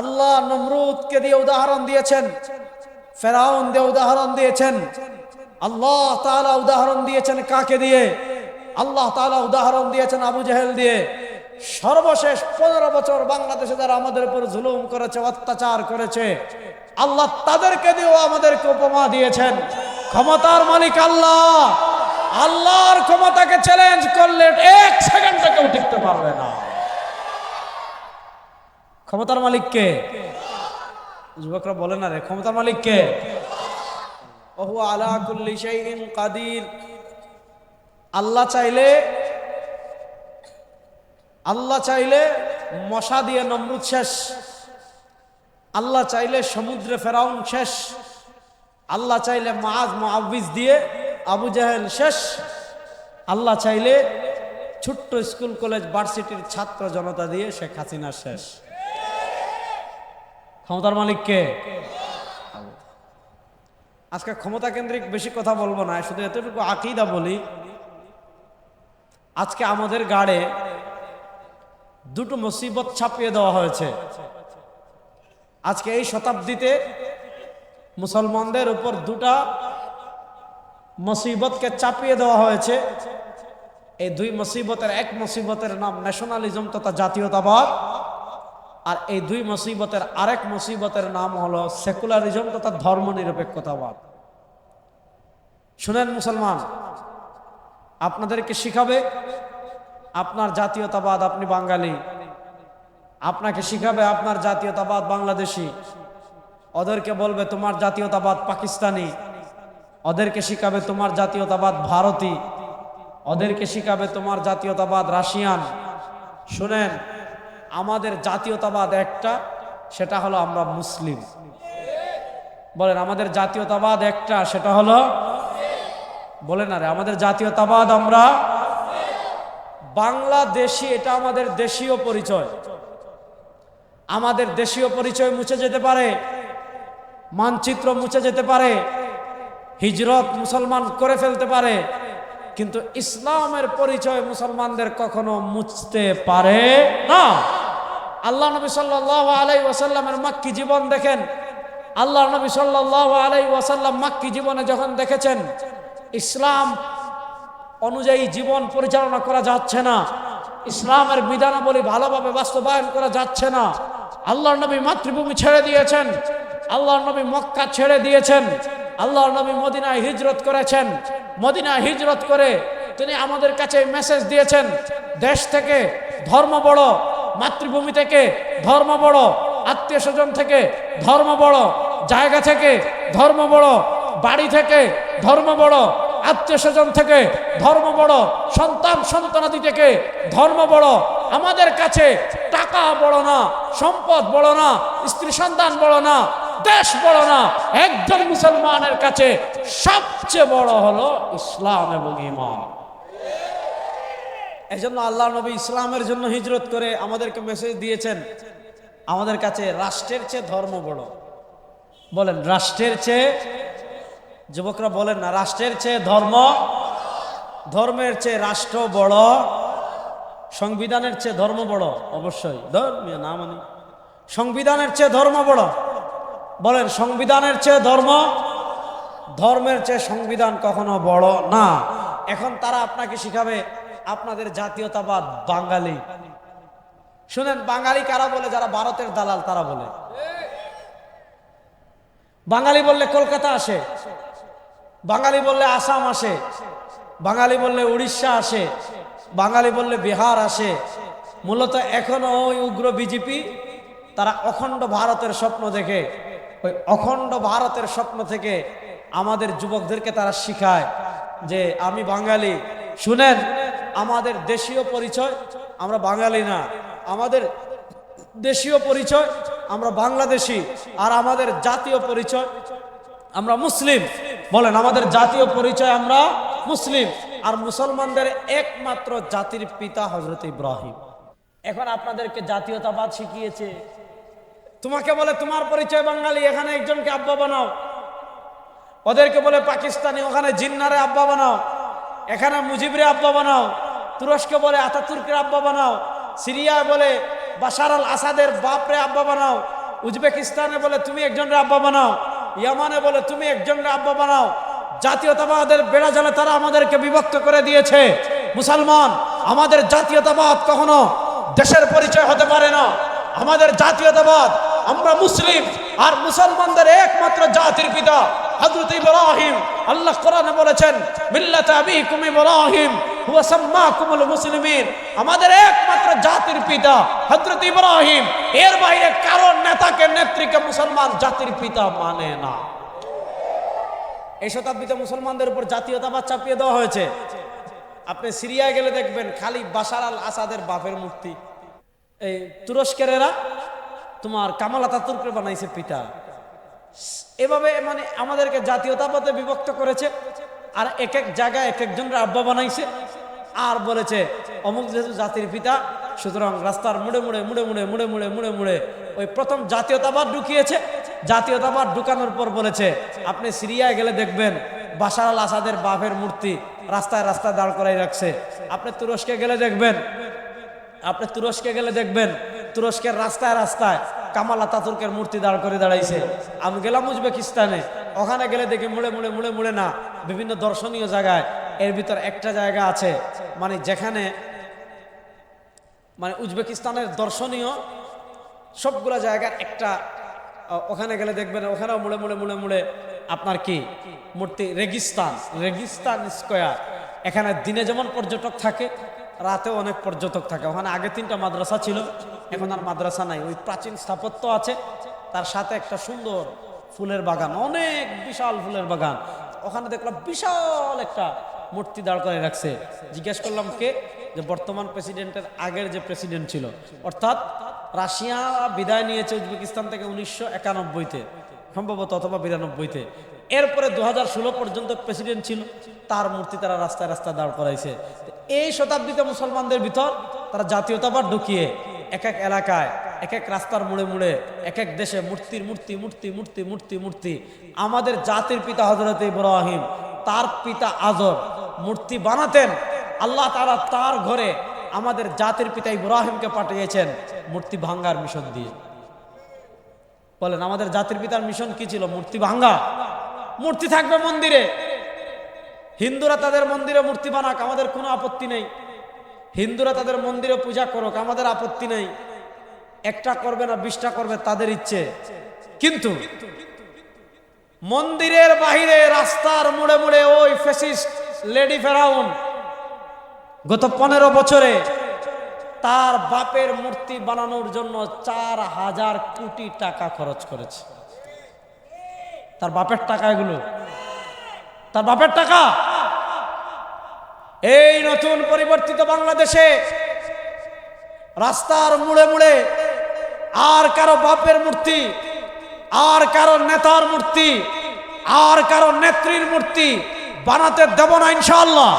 আল্লাহ নমরুদকে দিয়ে উদাহরণ দিয়েছেন, ফেরাউন দিয়ে উদাহরণ দিয়েছেন, আল্লাহ তাআলা উদাহরণ দিয়েছেন কাকে দিয়ে? আল্লাহ তাআলা উদাহরণ দিয়েছেন আবু জাহেল দিয়ে। সর্বশেষ পনেরো বছর বাংলাদেশে যারা আমাদের উপর জুলুম করেছে, অত্যাচার করেছে, আল্লাহ তাদেরকে দিয়েও আমাদেরকে উপমা দিয়েছেন। ক্ষমতার মালিক আল্লাহ। আল্লাহর ক্ষমতাকে চ্যালেঞ্জ করলে এক সেকেন্ড কেউ টিকতে পারবে না। ক্ষমতার মালিক কে? যুবকরা বলে না রে, ক্ষমতার মালিক কে? আলা কাদির। আল্লাহ চাইলে আল্লাহ চাইলে মশা দিয়ে নমরুদ শেষ। আল্লাহ চাইলে সমুদ্রে ফেরাউন শেষ। আল্লাহ চাইলে মাজ মুআবিজ দিয়ে আবু জাহেল শেষ। আল্লাহ চাইলে ছোট্ট স্কুল, কলেজ, ভার্সিটির ছাত্র জনতা দিয়ে শেখ হাসিনা শেষ। ক্ষমতার মালিক কে? আজকে ক্ষমতা কেন্দ্রিক বেশি কথা বলব না, শুধু এতটুকু আকিদা বলি। আজকে আমাদের গাড়ে দুটো মুসিবত ছাপিয়ে দেওয়া হয়েছে। আজকে এই শতাব্দীতে মুসলমানদের উপর দুটা মুসিবতকে চাপিয়ে দেওয়া হয়েছে। এই দুই মুসিবতের, এক মুসিবতের নাম ন্যাশনালিজম তথা জাতীয়তাবাদ। আর এই দুই মুসিবতের আরেক মুসিবতের নাম হলো সেকুলারিজম তথা ধর্মনিরপেক্ষতাবাদ। শুনেন মুসলমান, আপনাদেরকে শিখাবে আপনার জাতীয়তাবাদ আপনি বাঙালি, আপনাকে শিখাবে আপনার জাতীয়তাবাদ বাংলাদেশি, ওদেরকে বলবে তোমার জাতীয়তাবাদ পাকিস্তানি, ওদেরকে শিখাবে তোমার জাতীয়তাবাদ ভারতী, ওদেরকে শিখাবে তোমার জাতীয়তাবাদ রাশিয়ান। শুনেন আমাদের জাতীয়তাবাদ একটা, সেটা হলো আমরা মুসলিম। বলেন, আমাদের জাতীয়তাবাদ একটা, সেটা হলো বলেন আরে, আমাদের জাতীয়তাবাদ আমরা বাংলাদেশি, এটা আমাদের দেশীয় পরিচয়। আমাদের দেশীয় পরিচয় মুছে যেতে পারে, মানচিত্র মুছে যেতে পারে, হিজরত মুসলমান করে ফেলতে পারে, কিন্তু ইসলামের পরিচয় মুসলমানদের কখনো মুছতে পারে না। আল্লাহ নবী সাল্লাহ আলাই ওয়াসাল্লামের মাক্কি জীবন দেখেন। আল্লাহ নবী সাল্লাহ আলাই ওয়াসাল্লাম মাক্কি জীবনে যখন দেখেছেন, ইসলাম অনুযায়ী জীবন পরিচালনা করা যাচ্ছে না। ইসলামের বিধানাবলী ভালোভাবে বাস্তবায়ন করা যাচ্ছে না। আল্লাহ নবী মাতৃভূমি ছেড়ে দিয়েছেন। আল্লাহ নবী মক্কা ছেড়ে দিয়েছেন। আল্লাহ নবী মদিনায় হিজরত করেছেন। মদিনায় হিজরত করে তিনি আমাদের কাছে মেসেজ দিয়েছেন, দেশ থেকে ধর্ম বড় মাতৃভূমি থেকে ধর্ম বড়, আত্মীয় স্বজন থেকে ধর্ম বড়, জায়গা থেকে ধর্ম বড়, বাড়ি থেকে ধর্ম বড়, আত্মীয় স্বজন থেকে ধর্ম বড়, সন্তান সন্তানাদি থেকে ধর্ম বড়। আমাদের কাছে টাকা বড় না, সম্পদ বড় না, স্ত্রী সন্তান বড় না, দেশ বড় না। একজন মুসলমানের কাছে সবচেয়ে বড় হলো ইসলাম এবং ইমান। এই জন্য আল্লাহ নবী ইসলামের জন্য হিজরত করে আমাদেরকে মেসেজ দিয়েছেন, আমাদের কাছে রাষ্ট্রের চেয়ে ধর্ম বড়। বলেন, রাষ্ট্রের চেয়ে, যুবকরা বলেন না, রাষ্ট্রের চেয়ে ধর্ম, ধর্মের চেয়ে রাষ্ট্র বড়, সংবিধানের চেয়ে ধর্ম বড়, অবশ্যই। ধর্মীয় না মানে সংবিধানের চেয়ে ধর্ম বড়। বলেন, সংবিধানের চেয়ে ধর্ম, ধর্মের চেয়ে সংবিধান কখনো বড় না। এখন তারা আপনাকে শিখাবে আপনাদের জাতীয়তাবাদ বাঙালি। শুনেন, বাঙালি কারা বলে? যারা ভারতের দালাল, তারা বলে। বাঙালি বললে কলকাতা আসে, বাঙালি বললে আসাম আসে, বাঙালি বললে উড়িষ্যা আসে, বাঙালি বললে বিহার আসে। মূলত এখনও ওই উগ্র বিজেপি, তারা অখণ্ড ভারতের স্বপ্ন দেখে, ওই অখণ্ড ভারতের স্বপ্ন থেকে আমাদের যুবকদেরকে তারা শিখায় যে আমি বাঙালি। শুনেন আমাদের দেশীয় পরিচয়, আমরা বাঙালি না। আমাদের দেশীয় পরিচয়, আমরা বাংলাদেশি। আর আমাদের জাতীয় পরিচয়, আমরা মুসলিম। বলেন, আমাদের জাতীয় পরিচয় আমরা মুসলিম। আর মুসলমানদের একমাত্র জাতির পিতা হজরত ইব্রাহিম। এখন আপনাদেরকে জাতীয়তাবাদ শিখিয়েছে। তোমাকে বলে, তোমার পরিচয় বাঙালি, এখানে একজনকে আব্বা বানাও। ওদেরকে বলে, পাকিস্তানি, ওখানে জিন্নারে আব্বা বানাও। এখানে মুজিবরে আব্বা বানাও। তুরস্কে বলে, আতাতুর্কের আব্বা বানাও। সিরিয়া বলে, বাশার আল আসাদের বাপরে আব্বা বানাও। উজবেকিস্তানে বলে, তুমি একজন আব্বা বানাও। ইয়ামানে বলে, তুমি একজন আব্বা বানাও। জাতীয়তাবাদের বেড়া জালে তারা আমাদেরকে বিভক্ত করে দিয়েছে। মুসলমান, আমাদের জাতীয়তাবাদ কখনো দেশের পরিচয় হতে পারে না। আমাদের জাতীয়তাবাদ, আমরা মুসলিম আর মুসলমানদের একমাত্র জাতির পিতা, হযরত ইব্রাহিম। আল্লাহ কোরআনে বলেছেন, মিল্লাত আবিকুম ইব্রাহিম। আমাদের একমাত্র জাতির পিতা হযরত ইব্রাহিম। এর বাইরে কারও নেতাকে, নেত্রীকে মুসলমান জাতির পিতা মানে না। এই শতাব্দীতে মুসলমানদের উপর জাতীয়তাবাদ চাপিয়ে দেওয়া হয়েছে। আপনি সিরিয়ায় গেলে দেখবেন খালি বাশার আল আসাদের বাপের মূর্তি। এই তুরস্কের এরা তোমার কামাল আতাতুর্কে বানাইছে পিতা। এভাবে মানে আমাদেরকে জাতীয়তাবাদে বিভক্ত করেছে। আর এক এক জায়গায় এক একজনরা আব্বা বানাইছে। আর বলেছে, অমুক যেহেতু জাতির পিতা, সুতরাং রাস্তার মুড়ে মুড়ে মুড়ে মুড়ে মুড়ে মুড়ে মুড়ে মুড়ে ওই প্রথম জাতীয়তাবাদ ঢুকিয়েছে। জাতীয়তাবাদ ঢুকানোর পর বলেছে, আপনি সিরিয়ায় গেলে দেখবেন বাশার আল আসাদের বাপের মূর্তি রাস্তায় রাস্তায় দাঁড় করাই রাখছে। আপনি তুরস্কে গেলে দেখবেন, আপনি তুরস্কে গেলে দেখবেন, তুরস্কের রাস্তায় রাস্তায় কামাল আতাতুর্কের মূর্তি দাঁড় করে দাঁড়াইছে। আমি গেলাম উজবেকিস্তানে, ওখানে গেলে দেখি মুড়ে মুড়ে মুড়ে মুড়ে না, বিভিন্ন দর্শনীয় জায়গায় এর ভিতর একটা জায়গা আছে মানে যেখানে মানে উজবেকিস্তানের দর্শনীয় সবগুলা জায়গার একটা ওখানে গেলে দেখবেন, ওখানেও মুড়ে মুড়ে মুড়ে মুড়ে আপনার কি? মূর্তি রেগিস্তান রেগিস্তান স্কোয়ার। এখানে দিনে যেমন পর্যটক থাকে, রাতেও অনেক পর্যটক থাকে। ওখানে আগে তিনটা মাদ্রাসা ছিল, এখন আর মাদ্রাসা নাই। ওই প্রাচীন স্থাপত্য আছে, তার সাথে একটা সুন্দর ফুলের বাগান, অনেক বিশাল ফুলের বাগান। ওখানে দেখলাম বিশাল একটা মূর্তি দাঁড় করে রাখছে। জিজ্ঞেস করলাম কে? যে বর্তমান প্রেসিডেন্টের আগের যে প্রেসিডেন্ট ছিল। অর্থাৎ রাশিয়া বিদায় নিয়েছে উজবেকিস্তান থেকে উনিশশো একানব্বইতে, সম্ভবত অথবা বিরানব্বইতে। এরপরে দু হাজার ষোলো পর্যন্ত প্রেসিডেন্ট ছিল, তার মূর্তি তারা রাস্তায় রাস্তায় দাঁড় করাইছে। এই শতাব্দীতে মুসলমানদের ভিতর তারা জাতীয়তাবাদ ঢুকিয়ে এক এক এলাকায়, এক এক রাস্তার মুড়ে মুড়ে, এক এক দেশে মূর্তির মূর্তি মূর্তি মূর্তি মূর্তি মূর্তি। আমাদের জাতির পিতা হজরত ইব্রাহিম তার পিতা আজর মূর্তি বানাতেন। আল্লাহ তারা তার ঘরে আমাদের জাতির পিতা ইব্রাহিমকে পাঠিয়েছেন মূর্তি ভাঙ্গার মিশন দিয়ে। বলেন, আমাদের জাতির পিতার মিশন কি ছিল? মূর্তি ভাঙ্গা। মূর্তি থাকবে মন্দিরে। হিন্দুরা তাদের মন্দিরে মূর্তি বানাক, আমাদের কোনো আপত্তি নেই। হিন্দুরা তাদের মন্দিরে পূজা করুক, আমাদের আপত্তি নেই। একটা করবে না, বিশটা করবে, তাদের ইচ্ছে। কিন্তু মন্দিরের বাহিরে রাস্তার মুড়ে মুড়ে ওই ফেসিস্ট লেডি ফেরাউন গত পনেরো বছরে তার বাপের মূর্তি বানানোর জন্য চার হাজার কোটি টাকা খরচ করেছে। তার বাপের টাকা এগুলো? তার বাপের টাকা? এই নতুন পরিবর্তিত বাংলাদেশে রাস্তার মুড়ে মুড়ে আর কারও বাপের মূর্তি, আর কারও নেতার মূর্তি আর কারও নেত্রীর মূর্তি বানাতে দেব না ইনশাআল্লাহ।